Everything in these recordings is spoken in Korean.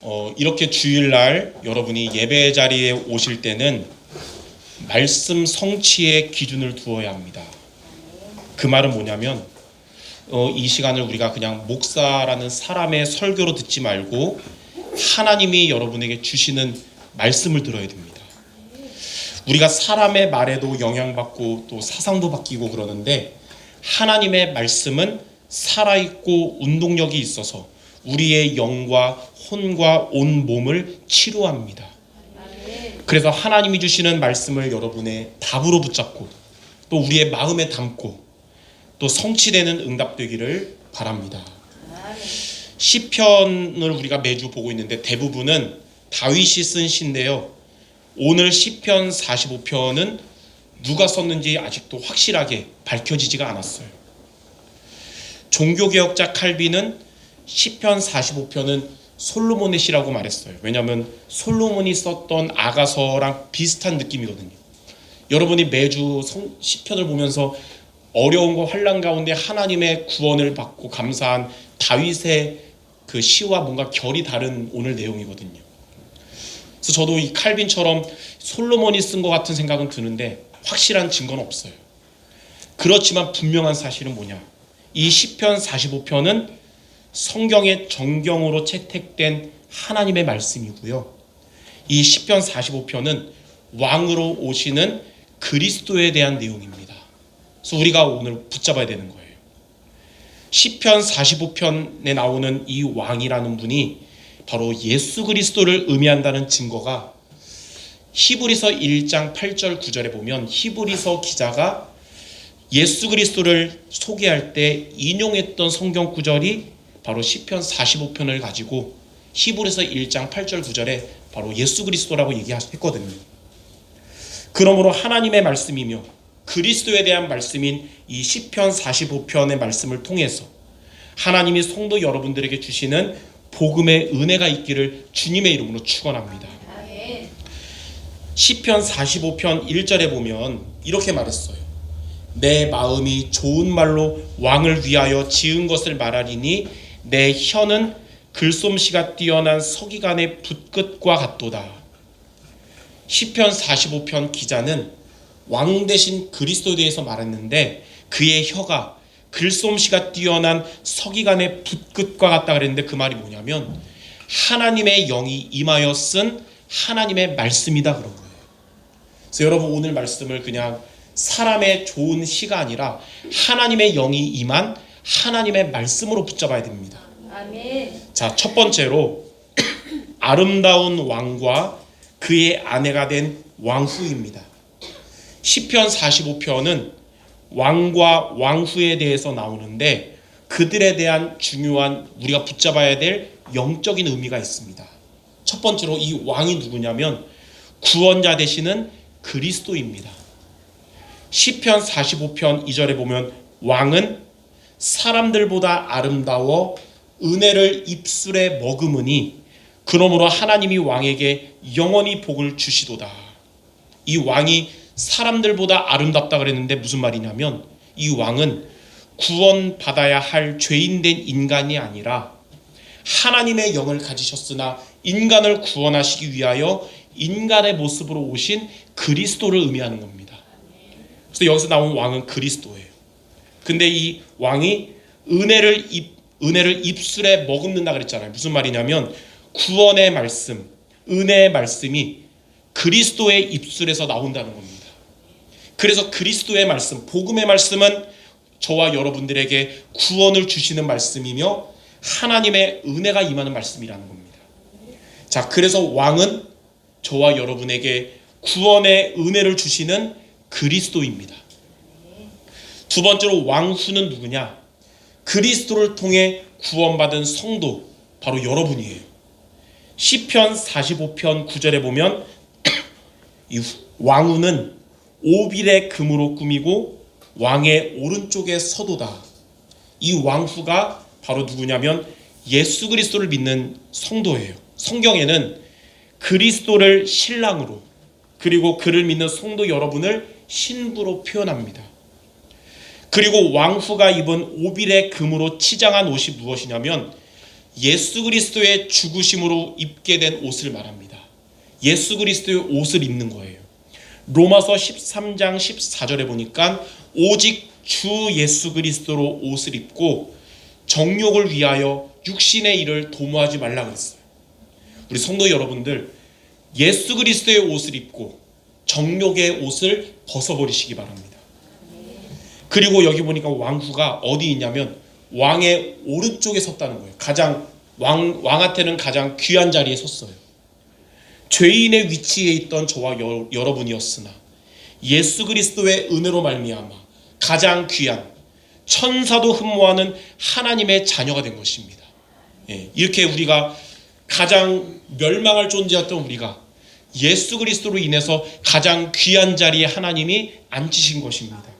어, 이렇게 주일날 여러분이 예배 자리에 오실 때는 말씀 성취의 기준을 두어야 합니다. 그 말은 뭐냐면 어, 이 시간을 우리가 그냥 목사라는 사람의 설교로 듣지 말고 하나님이 여러분에게 주시는 말씀을 들어야 됩니다. 우리가 사람의 말에도 영향받고 또 사상도 바뀌고 그러는데 하나님의 말씀은 살아있고 운동력이 있어서 우리의 영과 혼과 온 몸을 치료합니다. 그래서 하나님이 주시는 말씀을 여러분의 답으로 붙잡고 또 우리의 마음에 담고 또 성취되는 응답되기를 바랍니다. 시편을 우리가 매주 보고 있는데 대부분은 다윗이 쓴 시인데요. 오늘 시편 45편은 누가 썼는지 아직도 확실하게 밝혀지지가 않았어요. 종교개혁자 칼빈은 시편 45편은 솔로몬의 시라고 말했어요. 왜냐하면 솔로몬이 썼던 아가서랑 비슷한 느낌이거든요. 여러분이 매주 성, 시편을 보면서 어려움과 환란 가운데 하나님의 구원을 받고 감사한 다윗의 그 시와 뭔가 결이 다른 오늘 내용이거든요. 그래서 저도 이 칼빈처럼 솔로몬이 쓴 것 같은 생각은 드는데 확실한 증거는 없어요. 그렇지만 분명한 사실은 뭐냐? 이 시편 45편은 성경의 정경으로 채택된 하나님의 말씀이고요. 이 시편 45편은 왕으로 오시는 그리스도에 대한 내용입니다. 그래서 우리가 오늘 붙잡아야 되는 거예요. 시편 45편에 나오는 이 왕이라는 분이 바로 예수 그리스도를 의미한다는 증거가 히브리서 1장 8절 9절에 보면 히브리서 기자가 예수 그리스도를 소개할 때 인용했던 성경 구절이 바로 시편 45편을 가지고 히브리서 1장 8절 9절에 바로 예수 그리스도라고 얘기했거든요. 그러므로 하나님의 말씀이며 그리스도에 대한 말씀인 이 시편 45편의 말씀을 통해서 하나님이 성도 여러분들에게 주시는 복음의 은혜가 있기를 주님의 이름으로 축원합니다. 시편 45편 1절에 보면 이렇게 말했어요. 내 마음이 좋은 말로 왕을 위하여 지은 것을 말하리니 내 혀는 글솜씨가 뛰어난 서기관의 붓끝과 같도다. 시편 45편 기자는 왕 대신 그리스도에 대해서 말했는데 그의 혀가 글솜씨가 뛰어난 서기관의 붓끝과 같다 그랬는데 그 말이 뭐냐면 하나님의 영이 임하여 쓴 하나님의 말씀이다 그런 거예요. 그래서 여러분 오늘 말씀을 그냥 사람의 좋은 시가 아니라 하나님의 영이 임한 하나님의 말씀으로 붙잡아야 됩니다. 아멘. 자, 첫 번째로 아름다운 왕과 그의 아내가 된 왕후입니다. 시편 45편은 왕과 왕후에 대해서 나오는데 그들에 대한 중요한 우리가 붙잡아야 될 영적인 의미가 있습니다. 첫 번째로 이 왕이 누구냐면 구원자 되시는 그리스도입니다. 시편 45편 2절에 보면 왕은 사람들보다 아름다워 은혜를 입술에 머금으니 그러므로 하나님이 왕에게 영원히 복을 주시도다. 이 왕이 사람들보다 아름답다 그랬는데 무슨 말이냐면 이 왕은 구원 받아야 할 죄인된 인간이 아니라 하나님의 영을 가지셨으나 인간을 구원하시기 위하여 인간의 모습으로 오신 그리스도를 의미하는 겁니다. 그래서 여기서 나온 왕은 그리스도예요. 근데 이 왕이 은혜를 입 은혜를 입술에 머금는다 그랬잖아요. 무슨 말이냐면 구원의 말씀, 은혜의 말씀이 그리스도의 입술에서 나온다는 겁니다. 그래서 그리스도의 말씀, 복음의 말씀은 저와 여러분들에게 구원을 주시는 말씀이며 하나님의 은혜가 임하는 말씀이라는 겁니다. 자, 그래서 왕은 저와 여러분에게 구원의 은혜를 주시는 그리스도입니다. 두 번째로 왕후는 누구냐? 그리스도를 통해 구원받은 성도 바로 여러분이에요. 시편 45편 9절에 보면 이 왕후는 오빌의 금으로 꾸미고 왕의 오른쪽에 서도다. 이 왕후가 바로 누구냐면 예수 그리스도를 믿는 성도예요. 성경에는 그리스도를 신랑으로 그리고 그를 믿는 성도 여러분을 신부로 표현합니다. 그리고 왕후가 입은 오빌의 금으로 치장한 옷이 무엇이냐면 예수 그리스도의 죽으심으로 입게 된 옷을 말합니다. 예수 그리스도의 옷을 입는 거예요. 로마서 13장 14절에 보니까 오직 주 예수 그리스도로 옷을 입고 정욕을 위하여 육신의 일을 도모하지 말라 그랬어요. 우리 성도 여러분들 예수 그리스도의 옷을 입고 정욕의 옷을 벗어버리시기 바랍니다. 그리고 여기 보니까 왕후가 어디 있냐면 왕의 오른쪽에 섰다는 거예요. 가장 왕 왕한테는 가장 귀한 자리에 섰어요. 죄인의 위치에 있던 저와 여, 여러분이었으나 예수 그리스도의 은혜로 말미암아 가장 귀한 천사도 흠모하는 하나님의 자녀가 된 것입니다. 예, 이렇게 우리가 가장 멸망할 존재였던 우리가 예수 그리스도로 인해서 가장 귀한 자리에 하나님이 앉히신 것입니다.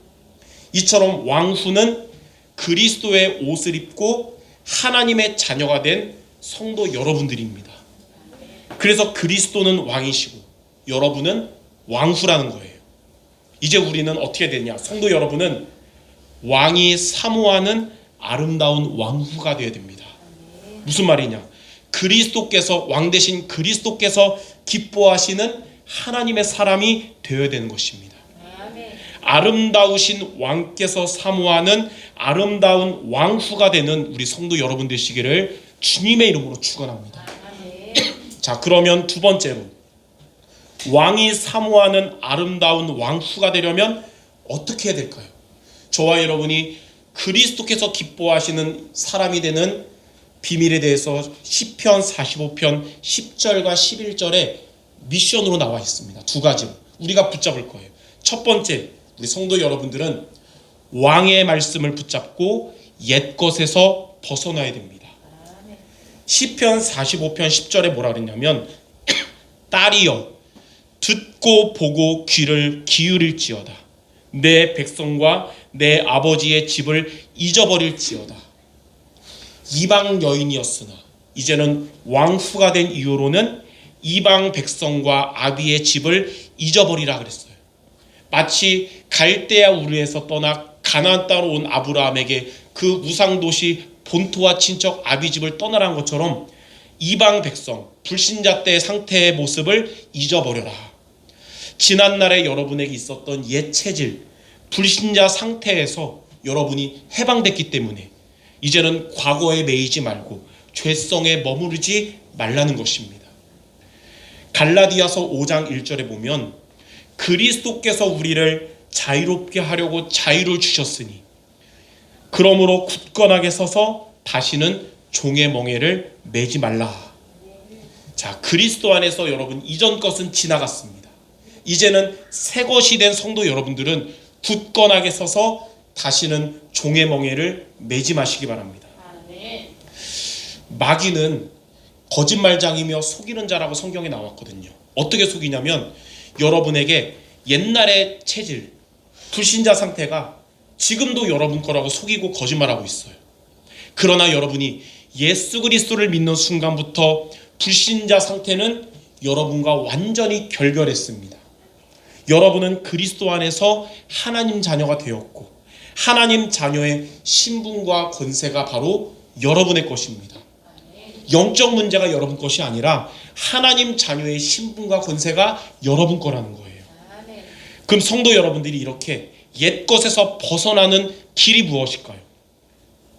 이처럼 왕후는 그리스도의 옷을 입고 하나님의 자녀가 된 성도 여러분들입니다. 그래서 그리스도는 왕이시고 여러분은 왕후라는 거예요. 이제 우리는 어떻게 되냐? 성도 여러분은 왕이 사모하는 아름다운 왕후가 되어야 됩니다. 무슨 말이냐? 그리스도께서 왕 대신 그리스도께서 기뻐하시는 하나님의 사람이 되어야 되는 것입니다. 아름다우신 왕께서 사모하는 아름다운 왕후가 되는 우리 성도 여러분 되시기를 주님의 이름으로 축원합니다. 자, 그러면 두 번째로 왕이 사모하는 아름다운 왕후가 되려면 어떻게 해야 될까요? 저와 여러분이 그리스도께서 기뻐하시는 사람이 되는 비밀에 대해서 시편 45편 10절과 11절에 미션으로 나와 있습니다. 두 가지로 우리가 붙잡을 거예요. 첫 번째, 우리 성도 여러분들은 왕의 말씀을 붙잡고 옛 것에서 벗어나야 됩니다. 시편 45편 10절에 뭐라 그랬냐면 딸이여 듣고 보고 귀를 기울일지어다 내 백성과 내 아버지의 집을 잊어버릴지어다 이방 여인이었으나 이제는 왕후가 된 이후로는 이방 백성과 아비의 집을 잊어버리라 그랬어요. 마치 갈대아 우르에서 떠나 가나안 땅으로 온 아브라함에게 그 우상 도시 본토와 친척 아비 집을 떠나란 것처럼 이방 백성 불신자 때 상태의 모습을 잊어버려라. 지난 날에 여러분에게 있었던 옛 체질 불신자 상태에서 여러분이 해방됐기 때문에 이제는 과거에 매이지 말고 죄성에 머무르지 말라는 것입니다. 갈라디아서 5장 1절에 보면 그리스도께서 우리를 자유롭게 하려고 자유를 주셨으니 그러므로 굳건하게 서서 다시는 종의 멍에를 매지 말라. 자, 그리스도 안에서 여러분 이전 것은 지나갔습니다. 이제는 새 것이 된 성도 여러분들은 굳건하게 서서 다시는 종의 멍에를 매지 마시기 바랍니다. 마귀는 거짓말장이며 속이는 자라고 성경에 나왔거든요. 어떻게 속이냐면 여러분에게 옛날의 체질, 불신자 상태가 지금도 여러분 거라고 속이고 거짓말하고 있어요. 그러나 여러분이 예수 그리스도를 믿는 순간부터 불신자 상태는 여러분과 완전히 결별했습니다. 여러분은 그리스도 안에서 하나님 자녀가 되었고 하나님 자녀의 신분과 권세가 바로 여러분의 것입니다. 영적 문제가 여러분 것이 아니라 하나님 자녀의 신분과 권세가 여러분 거라는 거예요. 그럼 성도 여러분들이 이렇게 옛 것에서 벗어나는 길이 무엇일까요?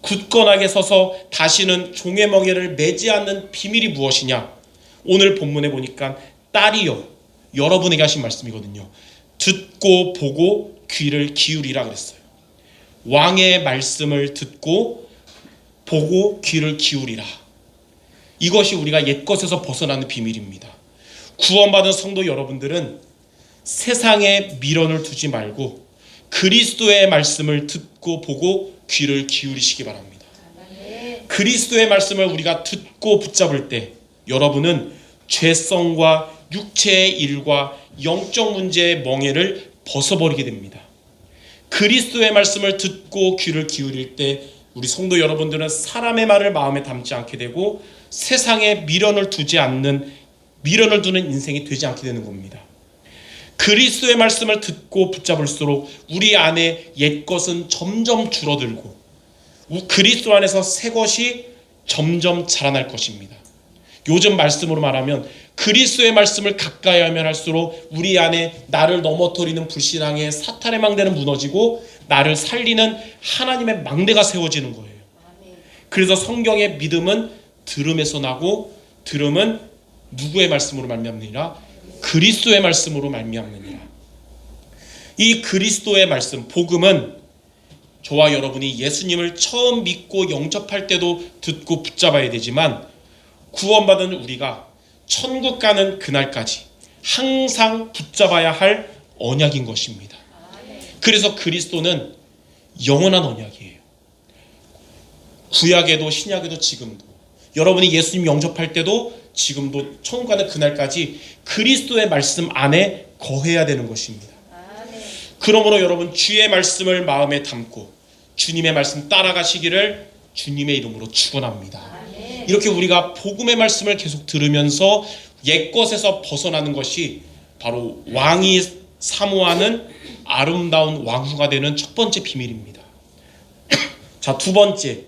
굳건하게 서서 다시는 종의 멍에를 매지 않는 비밀이 무엇이냐? 오늘 본문에 보니까 딸이여 여러분에게 하신 말씀이거든요. 듣고 보고 귀를 기울이라 그랬어요. 왕의 말씀을 듣고 보고 귀를 기울이라. 이것이 우리가 옛 것에서 벗어나는 비밀입니다. 구원받은 성도 여러분들은 세상에 미련을 두지 말고 그리스도의 말씀을 듣고 보고 귀를 기울이시기 바랍니다. 그리스도의 말씀을 우리가 듣고 붙잡을 때 여러분은 죄성과 육체의 일과 영적 문제의 멍에를 벗어버리게 됩니다. 그리스도의 말씀을 듣고 귀를 기울일 때 우리 성도 여러분들은 사람의 말을 마음에 담지 않게 되고 세상에 미련을 두지 않는 미련을 두는 인생이 되지 않게 되는 겁니다. 그리스도의 말씀을 듣고 붙잡을수록 우리 안에 옛 것은 점점 줄어들고 그리스도 안에서 새 것이 점점 자라날 것입니다. 요즘 말씀으로 말하면 그리스도의 말씀을 가까이 하면 할수록 우리 안에 나를 넘어뜨리는 불신앙의 사탄의 망대는 무너지고 나를 살리는 하나님의 망대가 세워지는 거예요. 그래서 성경의 믿음은 들음에서 나고 들음은 누구의 말씀으로 말미암느니라 그리스도의 말씀으로 말미암느니라. 이 그리스도의 말씀 복음은 저와 여러분이 예수님을 처음 믿고 영접할 때도 듣고 붙잡아야 되지만 구원받은 우리가 천국 가는 그날까지 항상 붙잡아야 할 언약인 것입니다. 그래서 그리스도는 영원한 언약이에요. 구약에도 신약에도 지금도 여러분이 예수님 영접할 때도 지금도 천국 가는 그날까지 그리스도의 말씀 안에 거해야 되는 것입니다. 그러므로 여러분 주의 말씀을 마음에 담고 주님의 말씀 따라가시기를 주님의 이름으로 축원합니다. 이렇게 우리가 복음의 말씀을 계속 들으면서 옛 것에서 벗어나는 것이 바로 왕이 사모하는 아름다운 왕후가 되는 첫 번째 비밀입니다. 자, 두 번째.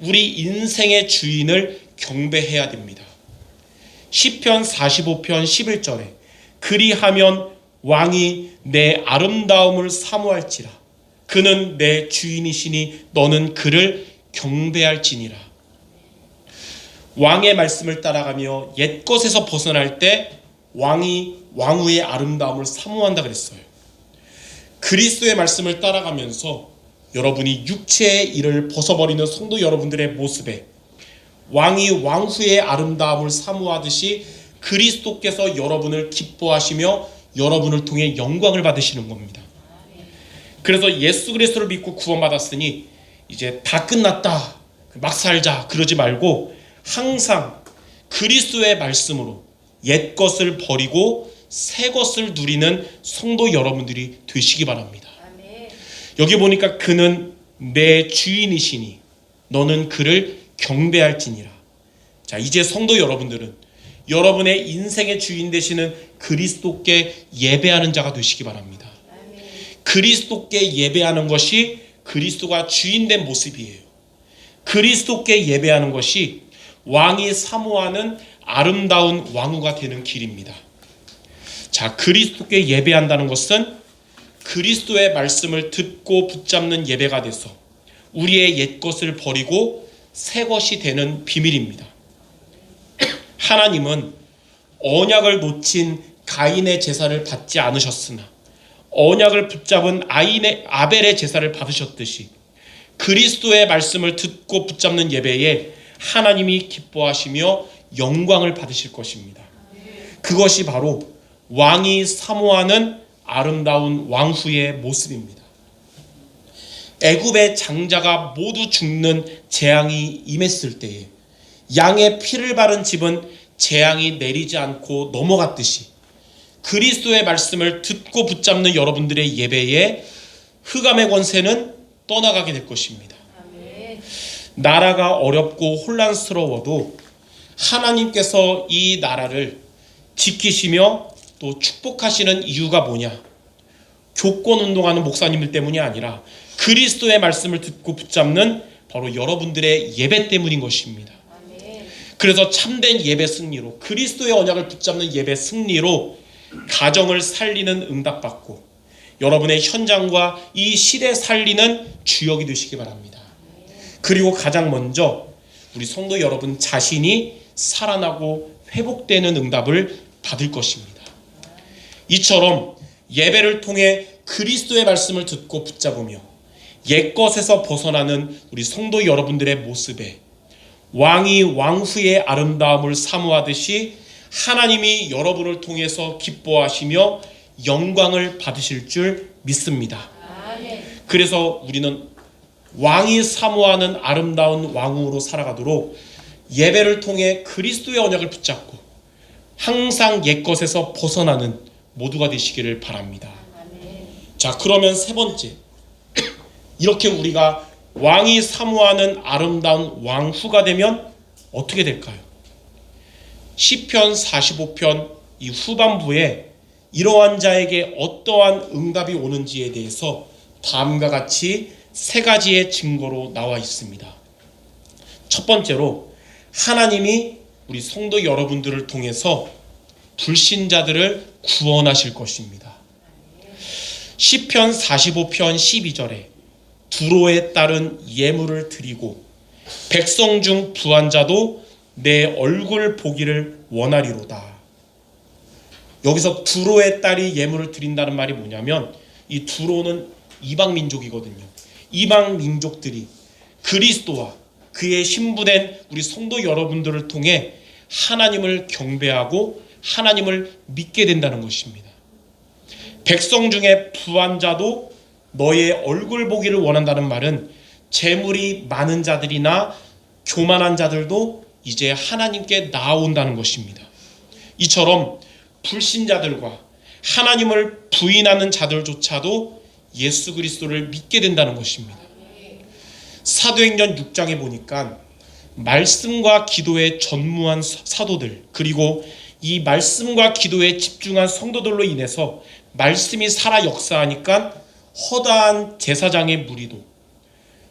우리 인생의 주인을 경배해야 됩니다. 시편 45편 11절에 그리하면 왕이 내 아름다움을 사모할지라 그는 내 주인이시니 너는 그를 경배할지니라. 왕의 말씀을 따라가며 옛 것에서 벗어날 때 왕이 왕후의 아름다움을 사모한다 그랬어요. 그리스도의 말씀을 따라가면서 여러분이 육체의 일을 벗어버리는 성도 여러분들의 모습에 왕이 왕후의 아름다움을 사모하듯이 그리스도께서 여러분을 기뻐하시며 여러분을 통해 영광을 받으시는 겁니다. 그래서 예수 그리스도를 믿고 구원받았으니 이제 다 끝났다. 막 살자. 그러지 말고 항상 그리스도의 말씀으로 옛 것을 버리고 새 것을 누리는 성도 여러분들이 되시기 바랍니다. 여기 보니까 그는 내 주인이시니 너는 그를 경배할지니라. 자, 이제 성도 여러분들은 여러분의 인생의 주인 되시는 그리스도께 예배하는 자가 되시기 바랍니다. 그리스도께 예배하는 것이 그리스도가 주인된 모습이에요. 그리스도께 예배하는 것이 왕이 사모하는 아름다운 왕후가 되는 길입니다. 자, 그리스도께 예배한다는 것은 그리스도의 말씀을 듣고 붙잡는 예배가 돼서 우리의 옛 것을 버리고 새 것이 되는 비밀입니다. 하나님은 언약을 놓친 가인의 제사를 받지 않으셨으나 언약을 붙잡은 아인의 아벨의 제사를 받으셨듯이 그리스도의 말씀을 듣고 붙잡는 예배에 하나님이 기뻐하시며 영광을 받으실 것입니다. 그것이 바로 왕이 사모하는 아름다운 왕후의 모습입니다. 애굽의 장자가 모두 죽는 재앙이 임했을 때에 양의 피를 바른 집은 재앙이 내리지 않고 넘어갔듯이 그리스도의 말씀을 듣고 붙잡는 여러분들의 예배에 흑암의 권세는 떠나가게 될 것입니다. 나라가 어렵고 혼란스러워도 하나님께서 이 나라를 지키시며 또 축복하시는 이유가 뭐냐? 교권 운동하는 목사님들 때문이 아니라 그리스도의 말씀을 듣고 붙잡는 바로 여러분들의 예배 때문인 것입니다. 그래서 참된 예배 승리로 그리스도의 언약을 붙잡는 예배 승리로 가정을 살리는 응답받고 여러분의 현장과 이 시대 살리는 주역이 되시기 바랍니다. 그리고 가장 먼저 우리 성도 여러분 자신이 살아나고 회복되는 응답을 받을 것입니다. 이처럼 예배를 통해 그리스도의 말씀을 듣고 붙잡으며 옛것에서 벗어나는 우리 성도 여러분들의 모습에 왕이 왕후의 아름다움을 사모하듯이 하나님이 여러분을 통해서 기뻐하시며 영광을 받으실 줄 믿습니다. 그래서 우리는 왕이 사모하는 아름다운 왕후로 살아가도록 예배를 통해 그리스도의 언약을 붙잡고 항상 옛것에서 벗어나는 모두가 되시기를 바랍니다. 자, 그러면 세 번째. 이렇게 우리가 왕이 사모하는 아름다운 왕후가 되면 어떻게 될까요? 시편 45편 이 후반부에 이러한 자에게 어떠한 응답이 오는지에 대해서 다음과 같이 세 가지의 증거로 나와 있습니다. 첫 번째로 하나님이 우리 성도 여러분들을 통해서 불신자들을 구원하실 것입니다. 시편 45편 12절에 두로에 따른 예물을 드리고 백성 중 부한 자도 내 얼굴 보기를 원하리로다. 여기서 두로의 딸이 예물을 드린다는 말이 뭐냐면 이 두로는 이방 민족이거든요. 이방 민족들이 그리스도와 그의 신부된 우리 성도 여러분들을 통해 하나님을 경배하고 하나님을 믿게 된다는 것입니다. 백성 중에 부한 자도 너의 얼굴 보기를 원한다는 말은 재물이 많은 자들이나 교만한 자들도 이제 하나님께 나아온다는 것입니다. 이처럼 불신자들과 하나님을 부인하는 자들조차도 예수 그리스도를 믿게 된다는 것입니다. 사도행전 6장에 보니까 말씀과 기도에 전무한 사도들 그리고 이 말씀과 기도에 집중한 성도들로 인해서 말씀이 살아 역사하니까 허다한 제사장의 무리도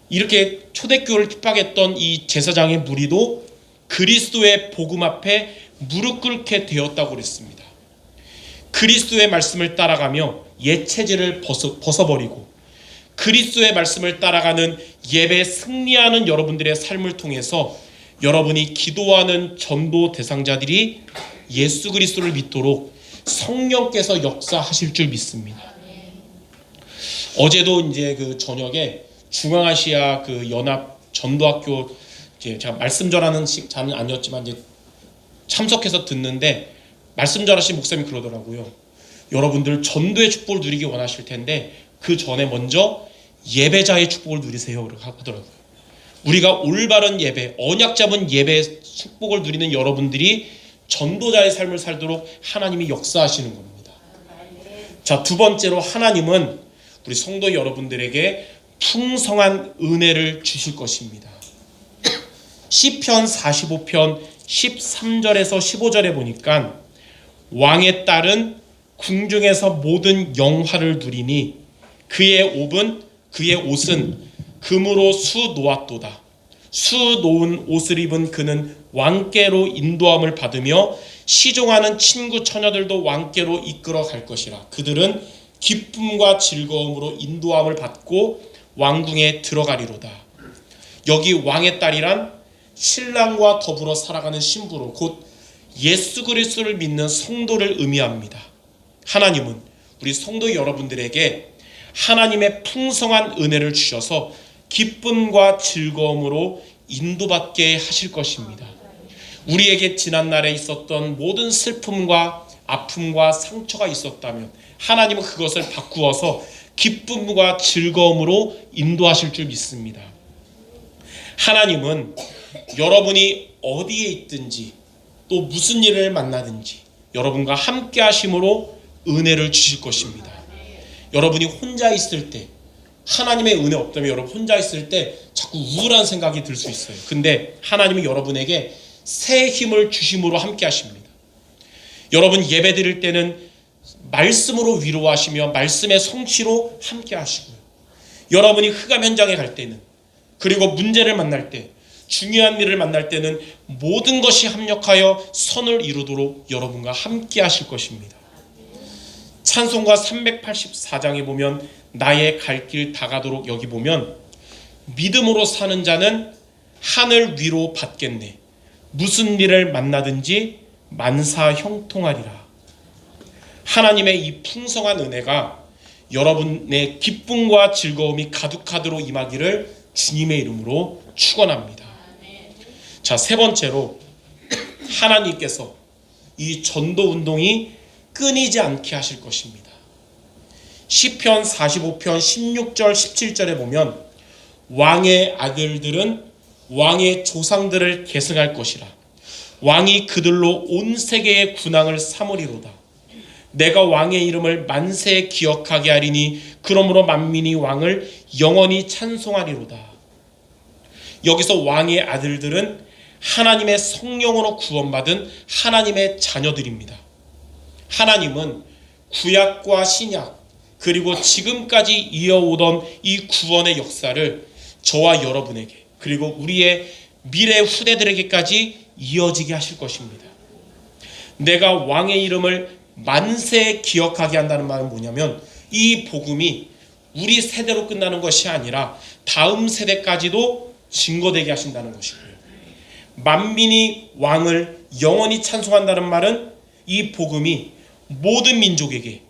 이렇게 초대교회를 핍박했던 이 제사장의 무리도 그리스도의 복음 앞에 무릎 꿇게 되었다고 그랬습니다. 그리스도의 말씀을 따라가며 옛 체질을 벗어, 벗어버리고 그리스도의 말씀을 따라가는 예배 승리하는 여러분들의 삶을 통해서 여러분이 기도하는 전도 대상자들이 예수 그리스도를 믿도록 성령께서 역사하실 줄 믿습니다. 어제도 이제 그 저녁에 중앙아시아 그 연합 전도학교 이제 제가 말씀 전하는 시간은 아니었지만 이제 참석해서 듣는데 말씀 전하신 목사님이 그러더라고요. 여러분들 전도의 축복을 누리기 원하실 텐데 그 전에 먼저 예배자의 축복을 누리세요. 하더라고요. 우리가 올바른 예배, 언약 잡은 예배 축복을 누리는 여러분들이 전도자의 삶을 살도록 하나님이 역사하시는 겁니다. 자, 두 번째로 하나님은 우리 성도 여러분들에게 풍성한 은혜를 주실 것입니다. 시편 45편 13절에서 15절에 보니까 왕의 딸은 궁중에서 모든 영화를 누리니 그의 옷은 그의 옷은 금으로 수 놓았도다. 수 놓은 옷을 입은 그는 왕께로 인도함을 받으며 시종하는 친구 처녀들도 왕께로 이끌어 갈 것이라. 그들은 기쁨과 즐거움으로 인도함을 받고 왕궁에 들어가리로다. 여기 왕의 딸이란 신랑과 더불어 살아가는 신부로 곧 예수 그리스도를 믿는 성도를 의미합니다. 하나님은 우리 성도 여러분들에게 하나님의 풍성한 은혜를 주셔서 기쁨과 즐거움으로 인도받게 하실 것입니다. 우리에게 지난날에 있었던 모든 슬픔과 아픔과 상처가 있었다면 하나님은 그것을 바꾸어서 기쁨과 즐거움으로 인도하실 줄 믿습니다. 하나님은 여러분이 어디에 있든지 또 무슨 일을 만나든지 여러분과 함께 하심으로 은혜를 주실 것입니다. 여러분이 혼자 있을 때 하나님의 은혜 없다면 여러분 혼자 있을 때 자꾸 우울한 생각이 들 수 있어요. 근데 하나님은 여러분에게 새 힘을 주심으로 함께 하십니다. 여러분 예배 드릴 때는 말씀으로 위로하시며 말씀의 성취로 함께 하시고요. 여러분이 흑암 현장에 갈 때는 그리고 문제를 만날 때 중요한 일을 만날 때는 모든 것이 합력하여 선을 이루도록 여러분과 함께 하실 것입니다. 찬송가 384장에 보면 나의 갈 길 다가도록 여기 보면 믿음으로 사는 자는 하늘 위로 받겠네. 무슨 일을 만나든지 만사 형통하리라. 하나님의 이 풍성한 은혜가 여러분의 기쁨과 즐거움이 가득하도록 임하기를 주님의 이름으로 축원합니다. 자, 세 번째로 하나님께서 이 전도 운동이 끊이지 않게 하실 것입니다. 시편 45편 16절 17절에 보면 왕의 아들들은 왕의 조상들을 계승할 것이라 왕이 그들로 온 세계의 군왕을 삼으리로다 내가 왕의 이름을 만세 기억하게 하리니 그러므로 만민이 왕을 영원히 찬송하리로다 여기서 왕의 아들들은 하나님의 성령으로 구원받은 하나님의 자녀들입니다. 하나님은 구약과 신약 그리고 지금까지 이어오던 이 구원의 역사를 저와 여러분에게 그리고 우리의 미래 후대들에게까지 이어지게 하실 것입니다. 내가 왕의 이름을 만세 기억하게 한다는 말은 뭐냐면 이 복음이 우리 세대로 끝나는 것이 아니라 다음 세대까지도 증거되게 하신다는 것이고요. 만민이 왕을 영원히 찬송한다는 말은 이 복음이 모든 민족에게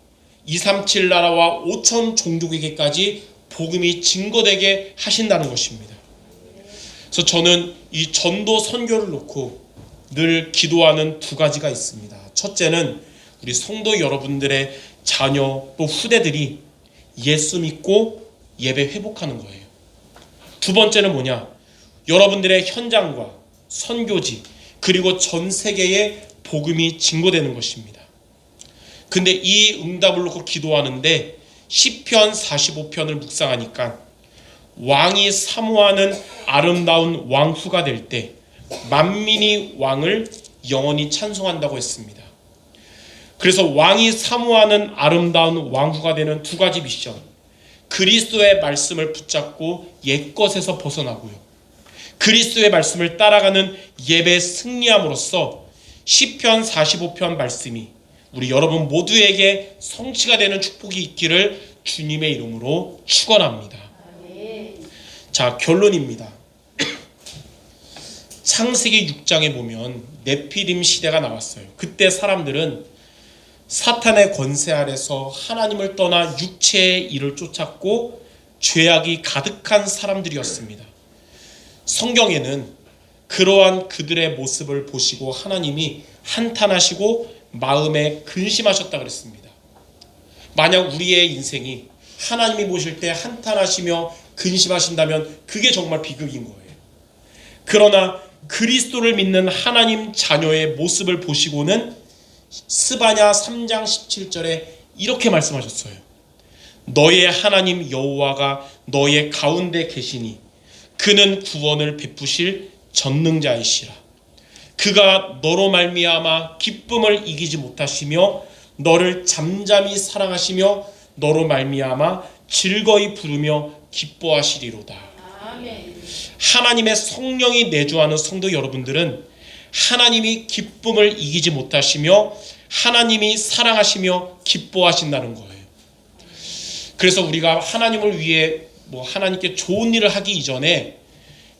237 나라와 5천 종족에게까지 복음이 증거되게 하신다는 것입니다. 그래서 저는 이 전도 선교를 놓고 늘 기도하는 두 가지가 있습니다. 첫째는 우리 성도 여러분들의 자녀 또 후대들이 예수 믿고 예배 회복하는 거예요. 두 번째는 뭐냐? 여러분들의 현장과 선교지 그리고 전 세계에 복음이 증거되는 것입니다. 근데 이 응답을 놓고 기도하는데 시편 45편을 묵상하니까 왕이 사모하는 아름다운 왕후가 될 때 만민이 왕을 영원히 찬송한다고 했습니다. 그래서 왕이 사모하는 아름다운 왕후가 되는 두 가지 미션. 그리스도의 말씀을 붙잡고 옛것에서 벗어나고요. 그리스도의 말씀을 따라가는 예배 승리함으로써 시편 45편 말씀이 우리 여러분 모두에게 성취가 되는 축복이 있기를 주님의 이름으로 축원합니다. 자, 결론입니다. 창세기 6장에 보면 네피림 시대가 나왔어요. 그때 사람들은 사탄의 권세 아래서 하나님을 떠나 육체의 일을 쫓았고 죄악이 가득한 사람들이었습니다. 성경에는 그러한 그들의 모습을 보시고 하나님이 한탄하시고 마음에 근심하셨다 그랬습니다. 만약 우리의 인생이 하나님이 보실 때 한탄하시며 근심하신다면 그게 정말 비극인 거예요. 그러나 그리스도를 믿는 하나님 자녀의 모습을 보시고는 스바냐 3장 17절에 이렇게 말씀하셨어요. 너의 하나님 여호와가 너의 가운데 계시니 그는 구원을 베푸실 전능자이시라. 그가 너로 말미암아 기쁨을 이기지 못하시며 너를 잠잠히 사랑하시며 너로 말미암아 즐거이 부르며 기뻐하시리로다. 하나님의 성령이 내주하는 성도 여러분들은 하나님이 기쁨을 이기지 못하시며 하나님이 사랑하시며 기뻐하신다는 거예요. 그래서 우리가 하나님을 위해 뭐 하나님께 좋은 일을 하기 이전에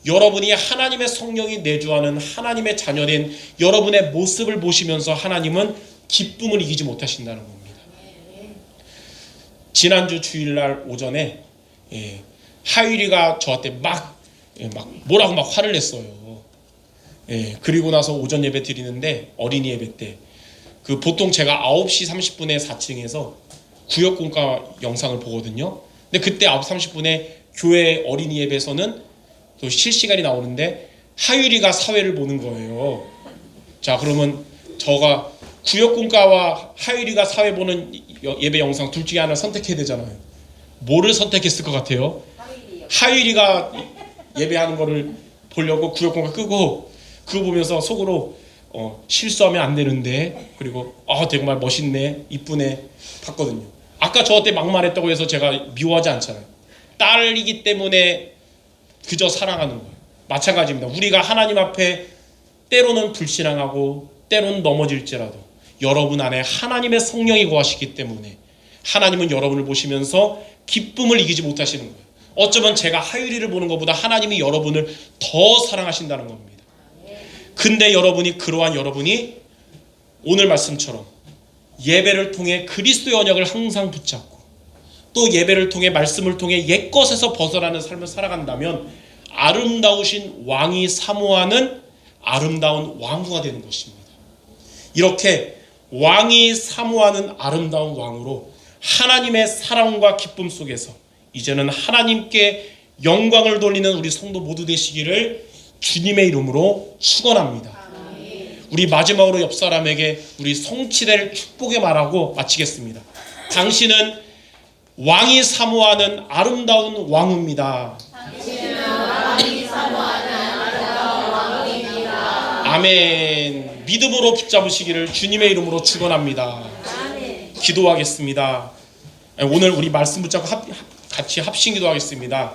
여러분이 하나님의 성령이 내주하는 하나님의 자녀된 여러분의 모습을 보시면서 하나님은 기쁨을 이기지 못하신다는 겁니다. 지난주 주일날 오전에 예, 하율이가 저한테 막, 예, 막 뭐라고 막 화를 냈어요. 예, 그리고 나서 오전 예배 드리는데 어린이 예배 때 그 보통 제가 9시 30분에 4층에서 구역 공과 영상을 보거든요. 근데 그때 9시 30분에 교회 어린이 예배에서는 또 실시간이 나오는데 하율이가 사회를 보는 거예요. 자, 그러면 저가 구역 공과와 하율이가 사회 보는 예배 영상 둘 중에 하나 선택해야 되잖아요. 뭐를 선택했을 것 같아요? 하율이가 예배하는 거를 보려고 구역 공과 끄고 그거 보면서 속으로 어, 실수하면 안 되는데 그리고 아 정말 멋있네 이쁘네 봤거든요. 아까 저한테 막말했다고 해서 제가 미워하지 않잖아요. 딸이기 때문에 그저 사랑하는 거예요. 마찬가지입니다. 우리가 하나님 앞에 때로는 불신앙하고 때로는 넘어질지라도 여러분 안에 하나님의 성령이 거하시기 때문에 하나님은 여러분을 보시면서 기쁨을 이기지 못하시는 거예요. 어쩌면 제가 하율이를 보는 것보다 하나님이 여러분을 더 사랑하신다는 겁니다. 근데 여러분이 그러한 여러분이 오늘 말씀처럼 예배를 통해 그리스도의 언약을 항상 붙잡고 또 예배를 통해 말씀을 통해 옛것에서 벗어나는 삶을 살아간다면 아름다우신 왕이 사모하는 아름다운 왕후가 되는 것입니다. 이렇게 왕이 사모하는 아름다운 왕으로 하나님의 사랑과 기쁨 속에서 이제는 하나님께 영광을 돌리는 우리 성도 모두 되시기를 주님의 이름으로 축원합니다. 우리 마지막으로 옆 사람에게 우리 성취될 축복의 말하고 마치겠습니다. 당신은 왕이 사모하는 아름다운 왕입니다. 아멘. 믿음으로 붙잡으시기를 주님의 이름으로 축원합니다. 기도하겠습니다. 오늘 우리 말씀 붙잡고 합, 같이 합심 기도하겠습니다.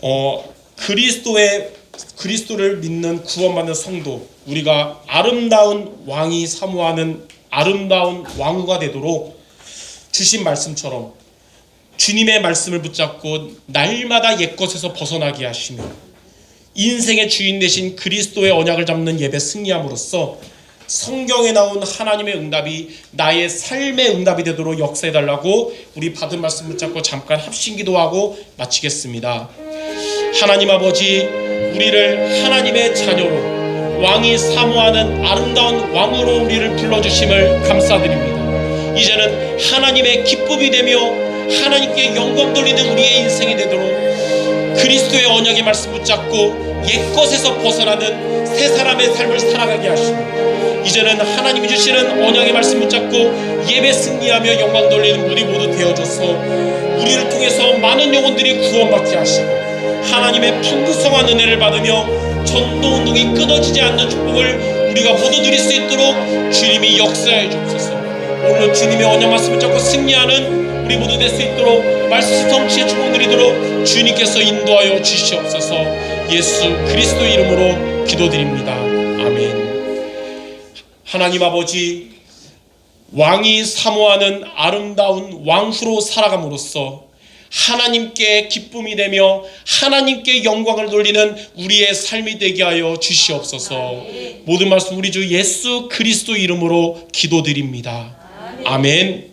어, 그리스도의 그리스도를 믿는 구원받는 성도 우리가 아름다운 왕이 사모하는 아름다운 왕후가 되도록 주신 말씀처럼 주님의 말씀을 붙잡고 날마다 옛것에서 벗어나게 하시며 인생의 주인 되신 그리스도의 언약을 잡는 예배 승리함으로써 성경에 나온 하나님의 응답이 나의 삶의 응답이 되도록 역사해 달라고 우리 받은 말씀 붙잡고 잠깐 합심 기도하고 마치겠습니다. 하나님 아버지 우리를 하나님의 자녀로 왕이 사모하는 아름다운 왕으로 우리를 불러주심을 감사드립니다. 이제는 하나님의 기쁨이 되며 하나님께 영광 돌리는 우리의 인생이 되도록 그리스도의 언약의 말씀 붙잡고 옛것에서 벗어나는 새 사람의 삶을 살아가게 하시고 이제는 하나님이 주시는 언약의 말씀 붙잡고 예배 승리하며 영광 돌리는 우리 모두 되어줘서 우리를 통해서 많은 영혼들이 구원받게 하시고 하나님의 풍성한 은혜를 받으며 전도 운동이 끊어지지 않는 축복을 우리가 모두 누릴 수 있도록 주님이 역사해 주옵소서. 오늘 주님의 언약 말씀을 잡고 승리하는 우리 모두 될 수 있도록 말씀 성취의 축복 누리도록 주님께서 인도하여 주시옵소서. 예수 그리스도 이름으로 기도드립니다. 아멘. 하나님 아버지 왕이 사모하는 아름다운 왕후로 살아감으로써 하나님께 기쁨이 되며 하나님께 영광을 돌리는 우리의 삶이 되게 하여 주시옵소서. 모든 말씀 우리 주 예수 그리스도 이름으로 기도드립니다. 아멘.